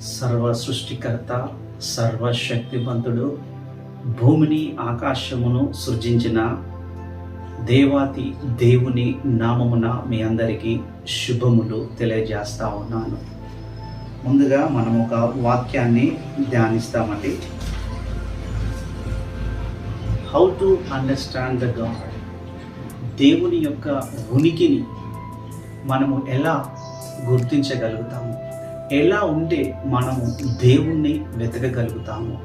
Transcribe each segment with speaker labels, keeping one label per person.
Speaker 1: సర్వ సృష్టికర్త సర్వశక్తివంతుడు భూమిని ఆకాశమును సృజించిన దేవాతి దేవుని నామమున మీ అందరికీ శుభములు తెలియజేస్తా ఉన్నాను. ముందుగా మనం ఒక వాక్యాన్ని ధ్యానిస్తామండి. How to understand the God దేవుని యొక్క ఉనికిని మనము ఎలా గుర్తించగలుగుతాము? ఎలా ఉంటే మనము దేవుణ్ణి వెతకగలుగుతాము?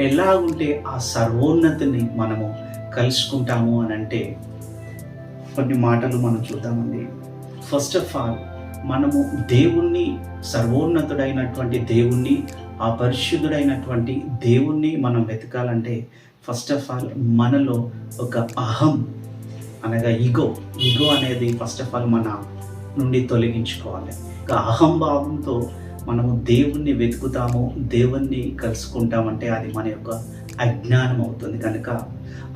Speaker 1: ఎలా ఉంటే ఆ సర్వోన్నతిని మనము కలుసుకుంటాము అని అంటే కొన్ని మాటలు మనం చూద్దామండి. ఫస్ట్ ఆఫ్ ఆల్ మనము దేవుణ్ణి సర్వోన్నతుడైనటువంటి దేవుణ్ణి ఆ పరిశుద్ధుడైనటువంటి దేవుణ్ణి మనం వెతకాలంటే ఫస్ట్ ఆఫ్ ఆల్ మనలో ఒక అహం అనగా ఈగో ఈగో అనేది ఫస్ట్ ఆఫ్ ఆల్ మన నుండి తొలగించుకోవాలి. ఒక అహంభావంతో మనము దేవుణ్ణి వెతుకుతాము దేవుణ్ణి కలుసుకుంటామంటే అది మన యొక్క అజ్ఞానం అవుతుంది. కనుక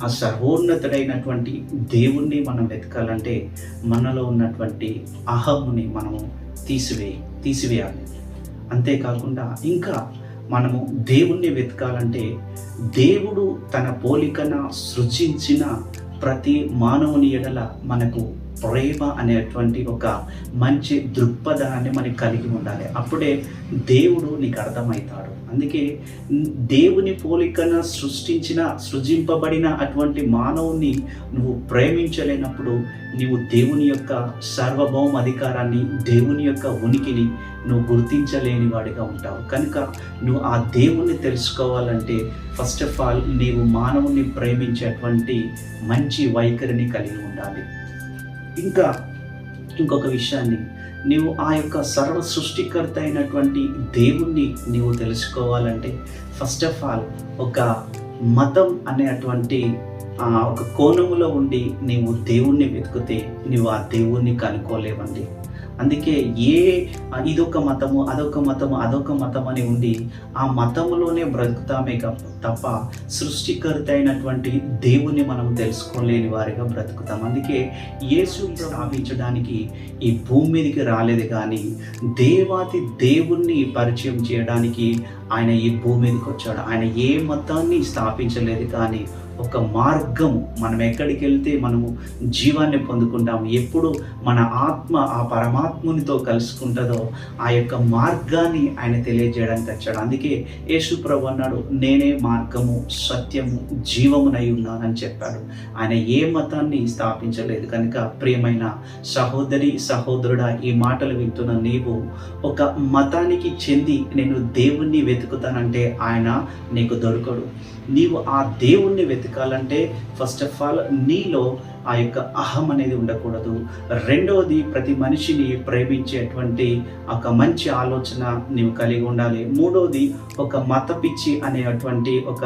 Speaker 1: ఆ సర్వోన్నతుడైనటువంటి దేవుణ్ణి మనం వెతకాలంటే మనలో ఉన్నటువంటి అహముని మనము తీసివేయి తీసివేయాలి. అంతేకాకుండా ఇంకా మనము దేవుణ్ణి వెతకాలంటే దేవుడు తన పోలికన సృజించిన ప్రతి మానవుని ఎడల మనకు ప్రేమ అనేటువంటి ఒక మంచి దృక్పథాన్ని మనకి కలిగి ఉండాలి. అప్పుడే దేవుడు నీకు అర్థమవుతాడు. అందుకే దేవుని పోలికన సృష్టించిన సృజింపబడిన అటువంటి మానవుని నువ్వు ప్రేమించలేనప్పుడు నీవు దేవుని యొక్క సార్వభౌమ అధికారాన్ని దేవుని యొక్క ఉనికిని నువ్వు గుర్తించలేని వాడిగా ఉంటావు. కనుక నువ్వు ఆ దేవుణ్ణి తెలుసుకోవాలంటే ఫస్ట్ ఆఫ్ ఆల్ నీవు మానవుని ప్రేమించేటువంటి మంచి వైఖరిని కలిగి ఉండాలి. ఇంకా ఇంకొక విషయాన్ని నీవు ఆ యొక్క సర్వ సృష్టికర్త అయినటువంటి దేవుణ్ణి నీవు తెలుసుకోవాలంటే ఫస్ట్ ఆఫ్ ఆల్ ఒక మతం అనేటువంటి ఆ ఒక కోణములో ఉండి నీవు దేవుణ్ణి వెతికితే నీవు ఆ దేవుణ్ణి కనుక్కోలేవండి. అందుకే ఏ ఇదొక మతము అదొక మతము అదొక మతం అని ఉండి ఆ మతంలోనే బ్రతుకుతామే తప్ప సృష్టికర్త అయినటువంటి దేవుని మనం తెలుసుకోలేని వారిగా బ్రతుకుతాం. అందుకే యేసు స్థాపించడానికి ఈ భూమి మీదకి రాలేదు కానీ దేవాతి దేవుణ్ణి పరిచయం చేయడానికి ఆయన ఈ భూమి మీదకి వచ్చాడు. ఆయన ఏ మతాన్ని స్థాపించలేదు కానీ ఒక మార్గం. మనం ఎక్కడికి వెళ్తే మనము జీవాన్ని పొందుకుంటాము. ఎప్పుడు మన ఆత్మ ఆ పరమాత్మునితో కలుసుకుంటుందో ఆ యొక్క మార్గాన్ని ఆయన తెలియజేయడానికి వచ్చాడు. అందుకే యేసు ప్రభు అన్నాడు నేనే మార్గము సత్యము జీవమునై ఉన్నానని చెప్పాడు. ఆయన ఏ మతాన్ని స్థాపించలేదు. కనుక ప్రియమైన సహోదరి సహోదరుడా ఈ మాటలు వింటున్న నీవు ఒక మతానికి చెంది నేను దేవుణ్ణి వెతుకుతానంటే ఆయన నీకు దొరకడు. నీవు ఆ దేవుణ్ణి బ్రతకాలంటే ఫస్ట్ ఆఫ్ ఆల్ నీలో ఆ యొక్క అహం అనేది ఉండకూడదు. రెండవది ప్రతి మనిషిని ప్రేమించేటువంటి ఒక మంచి ఆలోచన నీవు కలిగి ఉండాలి. మూడవది ఒక మత పిచ్చి అనేటువంటి ఒక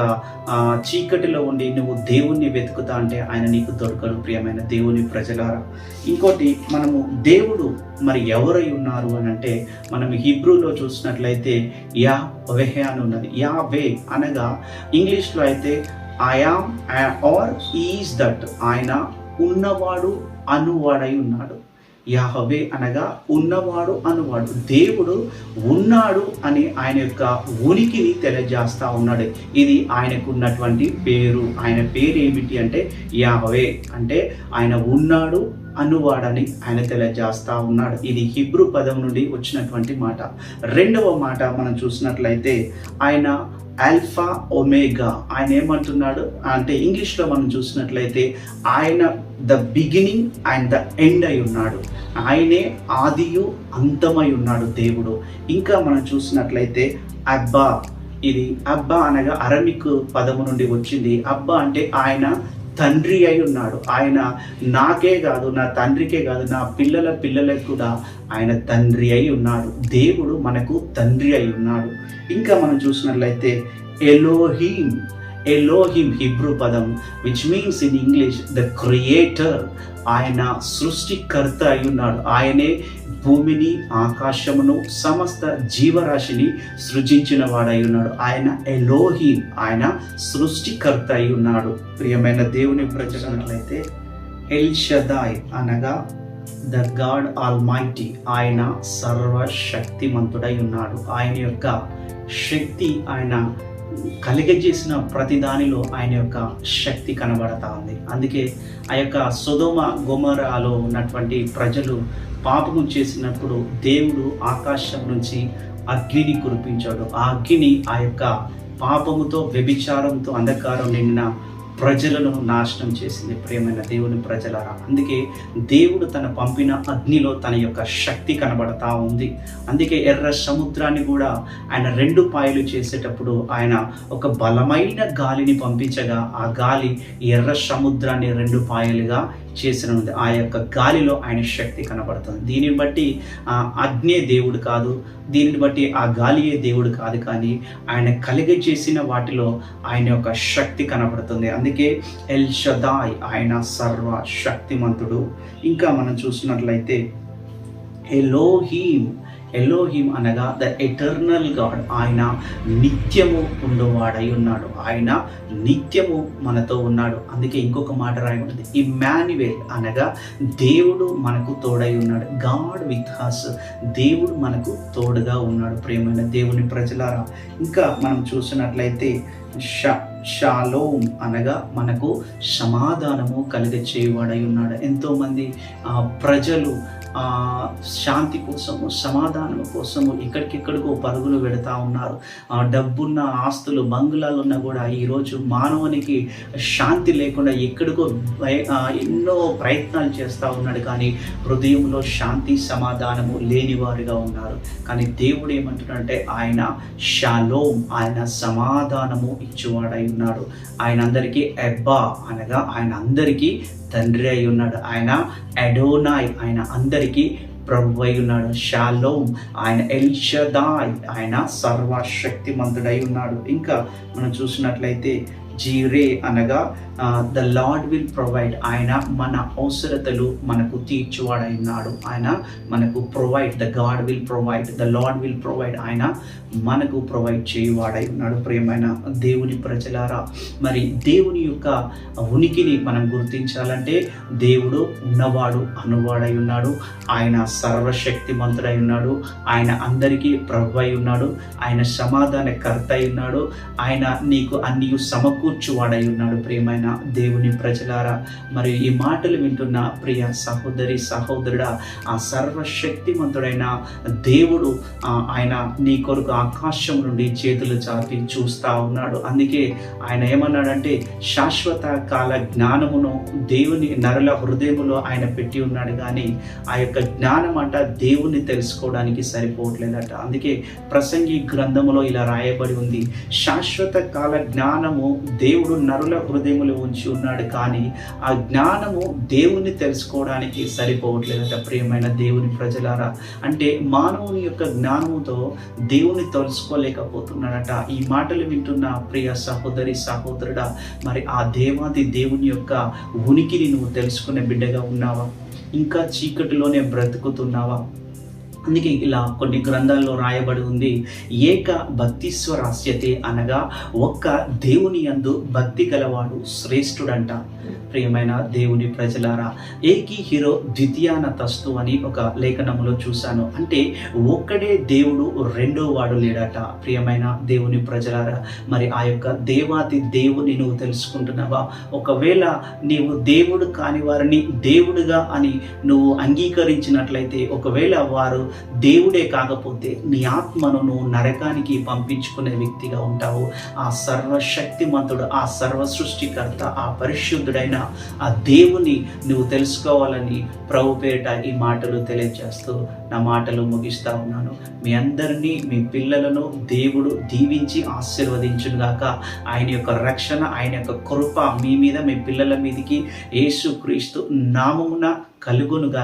Speaker 1: చీకటిలో ఉండి నువ్వు దేవుణ్ణి వెతుకుతా అంటే ఆయన నీకు దొరకడు ప్రియమైన దేవుని ప్రజలారా. ఇంకోటి మనము దేవుడు మరి ఎవరై ఉన్నారు అని అంటే మనం హిబ్రూలో చూసినట్లయితే యా వెహే అని ఉన్నది. యా వే అనగా ఇంగ్లీష్లో అయితే ఐఆమ్ ఆర్ ఈజ్ దట్ ఆయన ఉన్నవాడు అనువాడై ఉన్నాడు. యాహవే అనగా ఉన్నవాడు అనువాడు. దేవుడు ఉన్నాడు అని ఆయన యొక్క ఉనికిని తెలియజేస్తూ ఉన్నాడు. ఇది ఆయనకు ఉన్నటువంటి పేరు. ఆయన పేరు ఏమిటి అంటే యాహవే. అంటే ఆయన ఉన్నాడు అనువాడని ఆయన తెలియజేస్తూ ఉన్నాడు. ఇది హిబ్రూ పదం నుండి వచ్చినటువంటి మాట. రెండవ మాట మనం చూసినట్లయితే ఆయన ఆల్ఫా ఒమేగా ఆయన ఏమంటున్నాడు? అంటే ఇంగ్లీష్లో మనం చూసినట్లయితే ఆయన the beginning and the end అయి ఉన్నాడు. ఆయనే ఆదియు అంతమై ఉన్నాడు దేవుడు. ఇంకా మనం చూసినట్లయితే అబ్బా. ఇది అబ్బా అనగా అరమిక్ పదము నుండి వచ్చింది. అబ్బా అంటే ఆయన తండ్రి అయి ఉన్నాడు. ఆయన నాకే కాదు నా తండ్రికే కాదు నా పిల్లల పిల్లలకు కూడా ఆయన తండ్రి అయి ఉన్నాడు. దేవుడు మనకు తండ్రి అయి ఉన్నాడు. ఇంకా మనం చూసినట్లయితే ఎలోహీమ్ ఎలోహిమ్ హిబ్రూ పదం which means in English the creator ఆయన సృష్టికర్త అయి ఉన్నాడు. ఆయనే భూమిని ఆకాశమును సమస్త జీవరాశిని సృజించిన వాడై ఉన్నాడు. ఆయన ఎలోహీం ఆయన సృష్టికర్త అయి ఉన్నాడు. ప్రియమైన దేవుని ప్రజలైతే ఎల్ షదాయ్ అనగా ద గాడ్ ఆల్ మైటీ ఆయన సర్వశక్తిమంతుడై ఉన్నాడు. ఆయన యొక్క శక్తి ఆయన కలిగజేసిన ప్రతి దానిలో ఆయన యొక్క శక్తి కనబడతా ఉంది. అందుకే ఆ యొక్క సుధోమ గోమరాలో ఉన్నటువంటి ప్రజలు పాపము చేసినప్పుడు దేవుడు ఆకాశం నుంచి అగ్నిని కురిపించాడు. ఆ అగ్ని ఆ యొక్క పాపముతో వ్యభిచారంతో అంధకారం నిండిన ప్రజలను నాశనం చేసింది ప్రేమైన దేవుని ప్రజలారా. అందుకే దేవుడు తన పంపిన అగ్నిలో తన యొక్క శక్తి కనబడతా ఉంది. అందుకే ఎర్ర సముద్రాన్ని కూడా ఆయన రెండు పాయలు చేసేటప్పుడు ఆయన ఒక బలమైన గాలిని పంపించగా ఆ గాలి ఎర్ర సముద్రాన్ని రెండు పాయలుగా చేసిన ఉంది ఆ యొక్క గాలిలో ఆయన శక్తి కనబడుతుంది. దీనిని బట్టి ఆ అగ్నే దేవుడు కాదు. దీనిని బట్టి ఆ గాలియే దేవుడు కాదు. కానీ ఆయన కలిగజేసిన వాటిలో ఆయన యొక్క శక్తి కనబడుతుంది. అందుకే ఎల్ షదాయ్ ఆయన సర్వ శక్తిమంతుడు ఇంకా మనం చూసినట్లయితే ఎలోహీమ్ ఎలోహిం అనగా ద ఎటర్నల్ గాడ్. ఆయన నిత్యము ఉండేవాడై ఉన్నాడు. ఆయన నిత్యము మనతో ఉన్నాడు. అందుకే ఇంకొక మాట రాయబడింది. ఇమ్మాన్యువేల్ అనగా దేవుడు మనకు తోడై ఉన్నాడు. గాడ్ విత్ హస్ దేవుడు మనకు తోడుగా ఉన్నాడు. ప్రేమైన దేవుని ప్రజలారా ఇంకా మనం చూసినట్లయితే ష షాలోమ్ అనగా మనకు సమాధానము కలిగ చేయవాడై ఉన్నాడు. ఎంతోమంది ఆ, ప్రజలు శాంతి కోసము సమాధానం కోసము ఎక్కడికెక్కడికో పరుగులు పెడతా ఉన్నారు. ఆ, డబ్బున్న ఆస్తులు బంగ్లాలు ఉన్నా కూడా ఈరోజు మానవునికి శాంతి లేకుండా ఎక్కడికో ఎన్నో ప్రయత్నాలు చేస్తూ ఉన్నాడు. కానీ హృదయంలో శాంతి సమాధానము లేనివారుగా ఉన్నారు. కానీ దేవుడు ఏమంటున్నాడంటే ఆయన షాలోమ్ ఆయన సమాధానము ఇచ్చేవాడై ఉన్నాడు. ఆయన అందరికీ ఎబ్బా అనగా ఆయన అందరికీ తండ్రి అయి ఉన్నాడు. ఆయన ఎడోనాయ్ ఆయన అందరికీ ప్రభు అయి ఉన్నాడు షాలోమ్ ఆయన ఎల్షదాయ్ ఆయన సర్వశక్తిమంతుడై ఉన్నాడు. ఇంకా మనం చూసినట్లయితే జీరే అనగా ద లార్డ్ విల్ ప్రొవైడ్. ఆయన మన అవసరతలు మనకు తీర్చువాడై ఉన్నాడు ఆయన మనకు provide the God will provide the Lord will provide. ఆయన మనకు ప్రొవైడ్ చేయువాడై ఉన్నాడు ప్రేమైన దేవుని ప్రజలారా మరి దేవుని యొక్క ఉనికిని మనం గుర్తించాలంటే దేవుడు ఉన్నవాడు అనువాడై ఉన్నాడు ఆయన సర్వశక్తిమంతుడై ఉన్నాడు ఆయన అందరికీ ప్రభు అయి ఉన్నాడు ఆయన సమాధానకర్త అయి ఉన్నాడు ఆయన నీకు అన్ని సమకూర్చువాడై ఉన్నాడు ప్రియమైన దేవుని ప్రజలారా మరి ఈ మాటలు వింటున్న ప్రియ సహోదరి సహోదరుడా ఆ సర్వశక్తిమంతుడైన దేవుడు ఆయన నీ కొరకు ఆకాశం నుండి చేతులు చాపి చూస్తా ఉన్నాడు. అందుకే ఆయన ఏమన్నాడంటే శాశ్వత కాల జ్ఞానమును దేవుని నరుల హృదయములో ఆయన పెట్టి ఉన్నాడు కానీ ఆ యొక్క జ్ఞానం అంట దేవుణ్ణి తెలుసుకోవడానికి సరిపోవట్లేదట. అందుకే ప్రసంగి గ్రంథములో ఇలా రాయబడి ఉంది. శాశ్వత కాల జ్ఞానము దేవుడు నరుల హృదయములు ఉంచి ఉన్నాడు కానీ ఆ జ్ఞానము దేవుణ్ణి తెలుసుకోవడానికి సరిపోవట్లేదట ప్రియమైన దేవుని ప్రజలారా. అంటే మానవుని యొక్క జ్ఞానముతో దేవుని తెలుసుకోలేకపోతున్నాడట. ఈ మాటలు వింటున్న ప్రియ సహోదరి సహోదరుడా మరి ఆ దేవాది దేవుని యొక్క ఉనికిని నువ్వు తెలుసుకునే బిడ్డగా ఉన్నావా? ఇంకా చీకటిలోనే బ్రతుకుతున్నావా? అందుకే ఇలా కొన్ని గ్రంథాల్లో రాయబడి ఉంది ఏక భక్తిస్వరాస్యతే అనగా ఒక్క దేవుని యందు భక్తి గలవాడు శ్రేష్ఠుడంట. ప్రియమైన దేవుని ప్రజలారా ఏకీ హీరో ద్వితీయాన తస్తు అని ఒక లేఖనంలో చూశాను. అంటే ఒక్కడే దేవుడు రెండో వాడు లేడట. ప్రియమైన దేవుని ప్రజలారా మరి ఆ యొక్క దేవాది దేవుని నువ్వు తెలుసుకుంటున్నావా? ఒకవేళ నీవు దేవుడు కాని వారిని దేవుడుగా అని నువ్వు అంగీకరించినట్లయితే ఒకవేళ వారు దేవుడే కాకపోతే నీ ఆత్మను నువ్వు నరకానికి పంపించుకునే వ్యక్తిగా ఉంటావు. ఆ సర్వశక్తిమంతుడు ఆ సర్వ సృష్టికర్త ఆ పరిశుద్ధుడైన ఆ దేవుని నువ్వు తెలుసుకోవాలని ప్రభుపేట ఈ మాటలు తెలియజేస్తూ నా మాటలు ముగిస్తా ఉన్నాను. మీ అందరినీ మీ పిల్లలను దేవుడు దీవించి ఆశీర్వదించుగాక ఆయన యొక్క రక్షణ ఆయన యొక్క కృప మీ మీద మీ పిల్లల మీదకి యేసు క్రీస్తు నామమున కలుగునుగా